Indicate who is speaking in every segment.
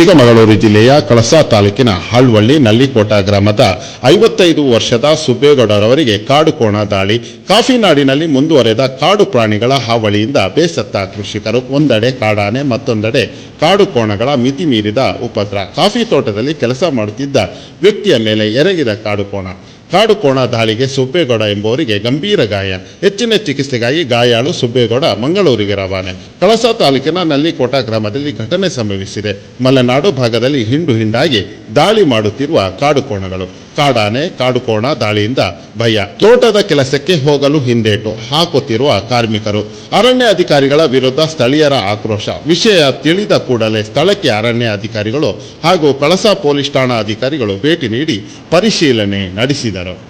Speaker 1: ಚಿಕ್ಕಮಗಳೂರು ಜಿಲ್ಲೆಯ ಕಳಸಾ ತಾಲೂಕಿನ ಹಳ್ವಳ್ಳಿ ನಲ್ಲಿಕೋಟ ಗ್ರಾಮದ ಐವತ್ತೈದು ವರ್ಷದ ಸುಬ್ಬೇಗೌಡರವರಿಗೆ ಕಾಡು ಕೋಣ ದಾಳಿ. ಕಾಫಿ ನಾಡಿನಲ್ಲಿ ಮುಂದುವರೆದ ಕಾಡು ಪ್ರಾಣಿಗಳ ಹಾವಳಿಯಿಂದ ಬೇಸತ್ತ ಕೃಷಿಕರು. ಒಂದೆಡೆ ಕಾಡಾನೆ, ಮತ್ತೊಂದೆಡೆ ಕಾಡು ಕೋಣಗಳ ಮಿತಿ ಮೀರಿದ ಉಪದ್ರ. ಕಾಫಿ ತೋಟದಲ್ಲಿ ಕೆಲಸ ಮಾಡುತ್ತಿದ್ದ ವ್ಯಕ್ತಿಯ ಮೇಲೆ ಎರಗಿದ ಕಾಡು ಕೋಣ. ಕಾಡು ಕೋಣ ದಾಳಿಗೆ ಸುಬ್ಬೇಗೌಡ ಎಂಬುವರಿಗೆ ಗಂಭೀರ ಗಾಯ ಹೆಚ್ಚಿನ ಚಿಕಿತ್ಸೆಗಾಗಿ ಗಾಯಾಳು ಸುಬ್ಬೇಗೌಡ ಮಂಗಳೂರಿಗೆ ರವಾನೆ. ಕಳಸ ತಾಲೂಕಿನ ನಲ್ಲಿಕೋಟ ಗ್ರಾಮದಲ್ಲಿ ಘಟನೆ ಸಂಭವಿಸಿದೆ. ಮಲೆನಾಡು ಭಾಗದಲ್ಲಿ ಹಿಂಡು ಹಿಂಡಾಗಿ ದಾಳಿ ಮಾಡುತ್ತಿರುವ ಕಾಡು ಕೋಣಗಳು ಕಾಡಾನೆ, ಕಾಡುಕೋಣ ದಾಳಿಯಿಂದ ಭಯ. ತೋಟದ ಕೆಲಸಕ್ಕೆ ಹೋಗಲು ಹಿಂದೇಟು ಹಾಕುತ್ತಿರುವ ಕಾರ್ಮಿಕರು. ಅರಣ್ಯ ಅಧಿಕಾರಿಗಳ ವಿರುದ್ಧ ಸ್ಥಳೀಯರ ಆಕ್ರೋಶ. ವಿಷಯ ತಿಳಿದ ಕೂಡಲೇ ಸ್ಥಳಕ್ಕೆ ಅರಣ್ಯ ಅಧಿಕಾರಿಗಳು ಹಾಗೂ ಕಳಸಾ ಪೊಲೀಸ್ ಠಾಣಾ ಅಧಿಕಾರಿಗಳು ಭೇಟಿ ನೀಡಿ ಪರಿಶೀಲನೆ ನಡೆಸಿದರು.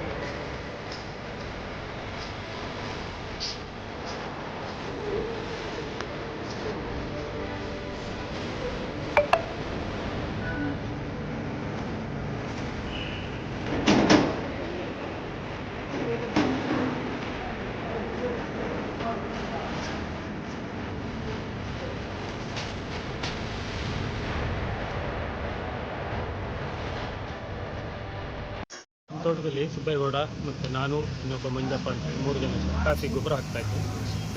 Speaker 2: ತೋಟದಲ್ಲಿ ಸುಬ್ಬೇಗೌಡ ಮತ್ತು ನಾನು ಇನ್ನೊಬ್ಬ ಮಂಜಪ್ಪ ಅಂತ ಹೇಳಿ ಮೂರು ಜನ ಕಾಫಿ ಗೊಬ್ಬರ ಹಾಕ್ತಾಯಿದ್ವಿ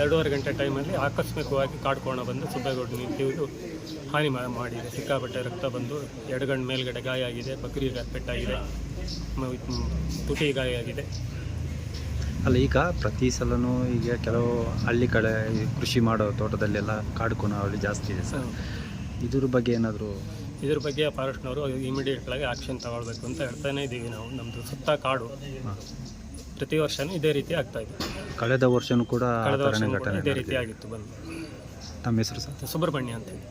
Speaker 2: ಎರಡೂವರೆ ಗಂಟೆ ಟೈಮಲ್ಲಿ ಆಕಸ್ಮಿಕವಾಗಿ ಕಾಡ್ಕೋಣ ಬಂದು ಸುಬ್ಬೇಗೌಡ ನಿಂತಿದ್ದು ಹಾನಿ ಮಾಡಿದೆ. ಸಿಕ್ಕಾಪಟ್ಟೆ ರಕ್ತ ಬಂದು ಎಡಗಣ್ಣು ಮೇಲ್ಗಡೆ ಗಾಯ ಆಗಿದೆ ಬಕರಿಗೆ ಪೆಟ್ಟಾಗಿದೆ ತುಟಿ ಗಾಯ ಆಗಿದೆ.
Speaker 3: ಅಲ್ಲ ಈಗ ಪ್ರತಿ ಸಲನೂ ಈಗ ಕೆಲವು ಹಳ್ಳಿ ಕಡೆ ಕೃಷಿ ಮಾಡೋ ತೋಟದಲ್ಲೆಲ್ಲ ಕಾಡ್ಕೋಣ ಅವಳಿ ಜಾಸ್ತಿ ಇದೆ ಸರ್. ಇದ್ರ ಬಗ್ಗೆ ಏನಾದರೂ
Speaker 2: ಇದ್ರ ಬಗ್ಗೆ ಫಾರೆಸ್ಟ್ನವರು ಇಮಿಡಿಯೇಟ್ಲಾಗಿ ಆಕ್ಷನ್ ತಗೊಳ್ಬೇಕು ಅಂತ ಹೇಳ್ತಾನೆ ಇದ್ದೀವಿ ನಾವು. ನಮ್ಮದು ಸುತ್ತ ಕಾಡು. ಪ್ರತಿ ವರ್ಷನೂ ಇದೇ ರೀತಿ ಆಗ್ತಾ ಇದೆ.
Speaker 3: ಕಳೆದ ವರ್ಷನೂ ಕೂಡ
Speaker 2: ಕಳೆದ ವರ್ಷ ಇದೇ ರೀತಿ ಆಗಿತ್ತು ಬಂದು.
Speaker 3: ತಮ್ಮ ಹೆಸರು ಸರ್?
Speaker 2: ಸುಬ್ರಹ್ಮಣ್ಯ ಅಂತ ಹೇಳಿ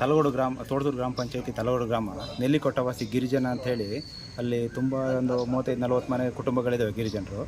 Speaker 4: ತಲಗೋಡು ಗ್ರಾಮ ತೋಡದೂರು ಗ್ರಾಮ ಪಂಚಾಯತಿ ತಲಗೋಡು ಗ್ರಾಮ, ನೆಲ್ಲಿಕೊಟ್ಟವಾಸಿ ಗಿರಿಜನ ಅಂತ ಹೇಳಿ ಅಲ್ಲಿ ತುಂಬ ಒಂದು ಮೂವತ್ತೈದು, ನಲ್ವತ್ತು ಮನೆ ಕುಟುಂಬಗಳಿದ್ದಾವೆ ಗಿರಿಜನರು.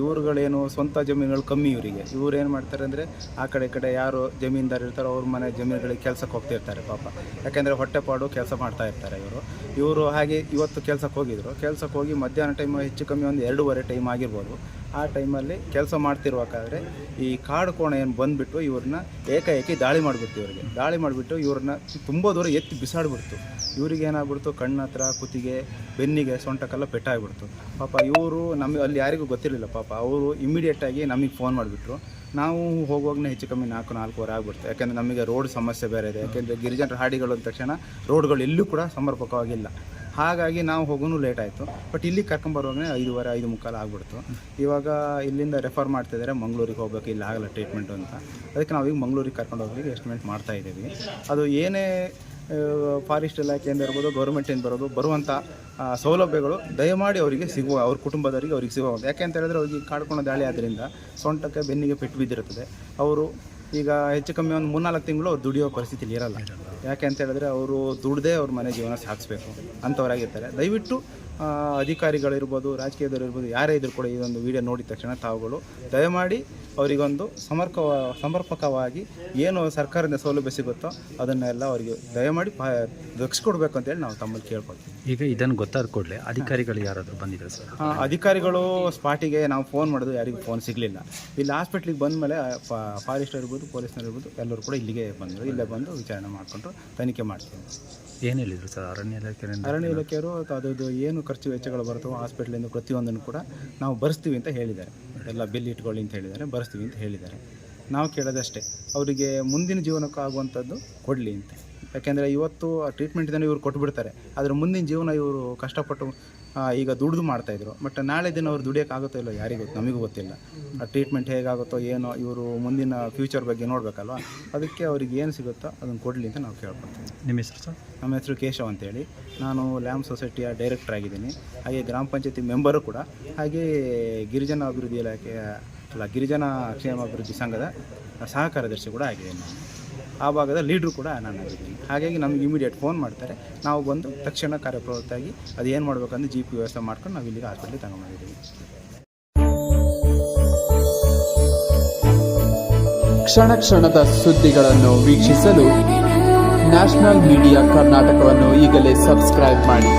Speaker 4: ಇವ್ರುಗಳೇನು ಸ್ವಂತ ಜಮೀನುಗಳು ಕಮ್ಮಿ ಇವರಿಗೆ. ಇವ್ರು ಏನು ಮಾಡ್ತಾರೆ ಅಂದರೆ ಆ ಕಡೆ ಕಡೆ ಯಾರು ಜಮೀನ್ದಾರ್ ಇರ್ತಾರೋ ಅವ್ರ ಮನೆ ಜಮೀನುಗಳಿಗೆ ಕೆಲಸಕ್ಕೆ ಹೋಗ್ತಿರ್ತಾರೆ ಪಾಪ. ಯಾಕೆಂದರೆ ಹೊಟ್ಟೆಪಾಡು ಕೆಲಸ ಮಾಡ್ತಾ ಇರ್ತಾರೆ ಇವರು. ಇವರು ಹಾಗೆ ಇವತ್ತು ಕೆಲಸಕ್ಕೆ ಹೋಗಿದ್ರು. ಕೆಲಸಕ್ಕೆ ಹೋಗಿ ಮಧ್ಯಾಹ್ನ ಟೈಮ್ ಹೆಚ್ಚು ಕಮ್ಮಿ ಒಂದು ಎರಡೂವರೆ ಟೈಮ್ ಆಗಿರ್ಬೋದು. ಆ ಟೈಮಲ್ಲಿ ಕೆಲಸ ಮಾಡ್ತಿರ್ಬೇಕಾದ್ರೆ ಈ ಕಾಡು ಕೋಣ ಏನು ಬಂದುಬಿಟ್ಟು ಇವ್ರನ್ನ ಏಕಾಏಕಿ ದಾಳಿ ಮಾಡಿಬಿಡ್ತು ಇವರಿಗೆ. ದಾಳಿ ಮಾಡಿಬಿಟ್ಟು ಇವ್ರನ್ನ ತುಂಬ ದೂರ ಎತ್ತಿ ಬಿಸಾಡ್ಬಿಡ್ತು. ಇವ್ರಿಗೆ ಏನಾಗ್ಬಿಡ್ತು? ಕಣ್ಣ ಹತ್ರ, ಕುತ್ತಿಗೆ, ಬೆನ್ನಿಗೆ ಸೊಂಟಕ್ಕೆಲ್ಲ ಪೆಟ್ಟಾಗ್ಬಿಡ್ತು. ಪಾಪ ಇವರು ನಮಗೆ ಅಲ್ಲಿ ಯಾರಿಗೂ ಗೊತ್ತಿರಲಿಲ್ಲ ಪಾಪ. ಅವರು ಇಮಿಡಿಯೇಟಾಗಿ ನಮಗೆ ಫೋನ್ ಮಾಡಿಬಿಟ್ರು. ನಾವು ಹೋಗುವಾಗನೇ ಹೆಚ್ಚು ಕಮ್ಮಿ ನಾಲ್ಕು ನಾಲ್ಕೂವರೆ ಆಗ್ಬಿಡ್ತು ಯಾಕೆಂದರೆ ನಮಗೆ ರೋಡ್ ಸಮಸ್ಯೆ ಬೇರೆ ಇದೆ. ಯಾಕೆಂದರೆ ಗಿರಿಜನರ ಹಾಡಿಗಳು ಅಂದ ತಕ್ಷಣ ರೋಡ್ಗಳು ಎಲ್ಲೂ ಕೂಡ ಸಮರ್ಪಕವಾಗಿಲ್ಲ. ಹಾಗಾಗಿ ನಾವು ಹೋಗೋನು ಲೇಟ್ ಆಯಿತು. ಬಟ್ ಇಲ್ಲಿ ಕರ್ಕೊಂಬರುವಾಗಲೇ ಐದುವರೆ ಐದು ಮುಕ್ಕಾಲು ಆಗ್ಬಿಡ್ತು. ಇವಾಗ ಇಲ್ಲಿಂದ ರೆಫರ್ ಮಾಡ್ತಿದ್ದಾರೆ ಮಂಗಳೂರಿಗೆ ಹೋಗ್ಬೇಕು, ಇಲ್ಲಿ ಆಗಲ್ಲ ಟ್ರೀಟ್ಮೆಂಟು ಅಂತ. ಅದಕ್ಕೆ ನಾವು ಈಗ ಮಂಗಳೂರಿಗೆ ಕರ್ಕೊಂಡು ಹೋಗ್ಲಿಕ್ಕೆ ಎಸ್ಟಿಮೇಟ್ ಮಾಡ್ತಾ ಇದ್ದೀವಿ. ಅದು ಏನೇ ಫಾರೆಸ್ಟ್ ಇಲಾಖೆಯಿಂದ ಇರ್ಬೋದು, ಗೌರ್ಮೆಂಟಿಂದ ಬರೋದು ಬರುವಂಥ ಸೌಲಭ್ಯಗಳು ದಯಮಾಡಿ ಅವರಿಗೆ ಸಿಗುವ, ಅವ್ರ ಕುಟುಂಬದವರಿಗೆ ಅವ್ರಿಗೆ ಸಿಗುವ. ಯಾಕೆ ಅಂತ ಹೇಳಿದ್ರೆ ಅವ್ರಿಗೆ ಕಾಡ್ಕೊಂಡು ದಾಳಿ ಆದ್ದರಿಂದ ಸೊಂಟಕ್ಕೆ ಬೆನ್ನಿಗೆ ಪೆಟ್ಟು ಬಿದ್ದಿರುತ್ತದೆ. ಅವರು ಈಗ ಹೆಚ್ಚು ಕಮ್ಮಿ ಒಂದು ಮೂರ್ನಾಲ್ಕು ತಿಂಗಳು ದುಡಿಯೋ ಪರಿಸ್ಥಿತಿಲಿ ಇರಲ್ಲ. ಯಾಕೆ ಅಂತ ಹೇಳಿದ್ರೆ ಅವರು ದುಡ್ದೇ ಅವ್ರ ಮನೆ ಜೀವನ ಸಾಗಿಸ್ಬೇಕು. ಅಂಥವ್ರಾಗಿರ್ತಾರೆ ದಯವಿಟ್ಟು ಅಧಿಕಾರಿಗಳಿರ್ಬೋದು ರಾಜಕೀಯದವರು ಇರ್ಬೋದು ಯಾರೇ ಇದ್ರು ಕೂಡ ಈ ಒಂದು ವಿಡಿಯೋ ನೋಡಿದ ತಕ್ಷಣ ತಾವುಗಳು ದಯಮಾಡಿ ಅವರಿಗೊಂದು ಸಮರ್ಕ ಸಮರ್ಪಕವಾಗಿ ಏನು ಸರ್ಕಾರದಿಂದ ಸೌಲಭ್ಯ ಸಿಗುತ್ತೋ ಅದನ್ನೆಲ್ಲ ಅವರಿಗೆ ದಯಮಾಡಿ ಪಾ ದೊರಕಿಸ್ಕೊಡ್ಬೇಕು ಅಂತೇಳಿ ನಾವು ತಮ್ಮಲ್ಲಿ ಕೇಳ್ಕೊಳ್ತೀವಿ.
Speaker 3: ಈಗ ಇದನ್ನು ಗೊತ್ತಾದ ಕೂಡಲೇ ಅಧಿಕಾರಿಗಳು ಯಾರಾದರೂ ಬಂದಿದ್ದಾರೆ ಸರ್?
Speaker 4: ಹಾಂ ಅಧಿಕಾರಿಗಳು ಸ್ಪಾಟಿಗೆ ನಾವು ಫೋನ್ ಮಾಡಿದ್ರು ಯಾರಿಗೂ ಫೋನ್ ಸಿಗಲಿಲ್ಲ. ಇಲ್ಲಿ ಹಾಸ್ಪಿಟ್ಲಿಗೆ ಬಂದ ಮೇಲೆ ಫಾರೆಸ್ಟರ್ ಇರ್ಬೋದು ಪೊಲೀಸ್ನವ್ರು ಇರ್ಬೋದು ಎಲ್ಲರೂ ಕೂಡ ಇಲ್ಲಿಗೆ ಬಂದರು. ಇಲ್ಲೇ ಬಂದು ವಿಚಾರಣೆ ಮಾಡಿಕೊಂಡು ತನಿಖೆ ಮಾಡ್ತೀವಿ
Speaker 3: ಏನು ಹೇಳಿದರು ಸರ್ ಅರಣ್ಯ ಇಲಾಖೆ
Speaker 4: ಅರಣ್ಯ ಇಲಾಖೆಯವರು ಅದರದ್ದು ಏನು ಖರ್ಚು ವೆಚ್ಚಗಳು ಬರ್ತವೋ ಹಾಸ್ಪಿಟ್ಲಿಂದ ಪ್ರತಿಯೊಂದನ್ನು ಕೂಡ ನಾವು ಭರಿಸ್ತೀವಿ ಅಂತ ಹೇಳಿದ್ದಾರೆ. ಎಲ್ಲ ಬಿಲ್ ಇಟ್ಕೊಳ್ಳಿ ಅಂತ ಹೇಳಿದ್ದಾರೆ ಭರಿಸ್ತೀವಿ ಅಂತ ಹೇಳಿದ್ದಾರೆ. ನಾವು ಕೇಳೋದಷ್ಟೇ. ಅವರಿಗೆ ಮುಂದಿನ ಜೀವನಕ್ಕೂ ಆಗುವಂಥದ್ದು ಕೊಡಲಿ ಅಂತ. ಯಾಕೆಂದರೆ ಇವತ್ತು ಟ್ರೀಟ್ಮೆಂಟ್ ಇದನ್ನು ಇವರು ಕೊಟ್ಬಿಡ್ತಾರೆ. ಆದರೆ ಮುಂದಿನ ಜೀವನ ಇವರು ಕಷ್ಟಪಟ್ಟು ಈಗ ದುಡಿದು ಮಾಡ್ತಾಯಿದ್ರು ಬಟ್ ನಾಳೆ ದಿನ ಅವ್ರು ದುಡಿಯೋಕ್ಕಾಗುತ್ತೋ ಇಲ್ಲೋ ಯಾರಿಗೂ ಗೊತ್ತು ನಮಗೂ ಗೊತ್ತಿಲ್ಲ. ಆ ಟ್ರೀಟ್ಮೆಂಟ್ ಹೇಗಾಗುತ್ತೋ ಏನೋ ಇವರು ಮುಂದಿನ ಫ್ಯೂಚರ್ ಬಗ್ಗೆ ನೋಡಬೇಕಲ್ವ? ಅದಕ್ಕೆ ಅವ್ರಿಗೆ ಏನು ಸಿಗುತ್ತೋ ಅದನ್ನು ಕೊಡಲಿ ಅಂತ ನಾವು ಕೇಳ್ಕೊಳ್ತೀವಿ.
Speaker 3: ನಿಮ್ಮ ಹೆಸರು ಸರ್?
Speaker 4: ನಮ್ಮ ಹೆಸರು ಕೇಶವ್ ಅಂತೇಳಿ. ನಾನು ಲ್ಯಾಮ್ ಸೊಸೈಟಿಯ ಡೈರೆಕ್ಟರ್ ಆಗಿದ್ದೀನಿ. ಹಾಗೆ ಗ್ರಾಮ ಪಂಚಾಯತಿ ಮೆಂಬರು ಕೂಡ. ಹಾಗೆ ಗಿರಿಜನ ಅಭಿವೃದ್ಧಿ ಇಲಾಖೆಯ ಅಲ್ಲ ಗಿರಿಜನ ಕ್ಷೇಮ ಅಭಿವೃದ್ಧಿ ಸಂಘದ ಸಹ ಕಾರ್ಯದರ್ಶಿ ಕೂಡ ಆಗಿದ್ದೀನಿ ನಾನು. ಆ ಭಾಗದ ಲೀಡ್ರು ಕೂಡ ನಾನಾಗಿದ್ದೀನಿ ಹಾಗಾಗಿ ನಮ್ಗೆ ಇಮಿಡಿಯೇಟ್ ಫೋನ್ ಮಾಡ್ತಾರೆ. ನಾವು ಬಂದು ತಕ್ಷಣ ಕಾರ್ಯಪ್ರವೃತ್ತಾಗಿ ಅದು ಏನು ಮಾಡಬೇಕಂದ್ರೆ ಜಿ ಪಿ ವ್ಯವಸ್ಥೆ ಮಾಡ್ಕೊಂಡು ನಾವು ಇಲ್ಲಿಗೆ ಹಾಸ್ಪಿಟ್ಲಿಗೆ ತಗೊಂಡಿದ್ದೀವಿ
Speaker 5: ಕ್ಷಣ ಕ್ಷಣದ ಸುದ್ದಿಗಳನ್ನು ವೀಕ್ಷಿಸಲು ನ್ಯಾಷನಲ್ ಮೀಡಿಯಾ ಕರ್ನಾಟಕವನ್ನು ಈಗಲೇ ಸಬ್ಸ್ಕ್ರೈಬ್ ಮಾಡಿ.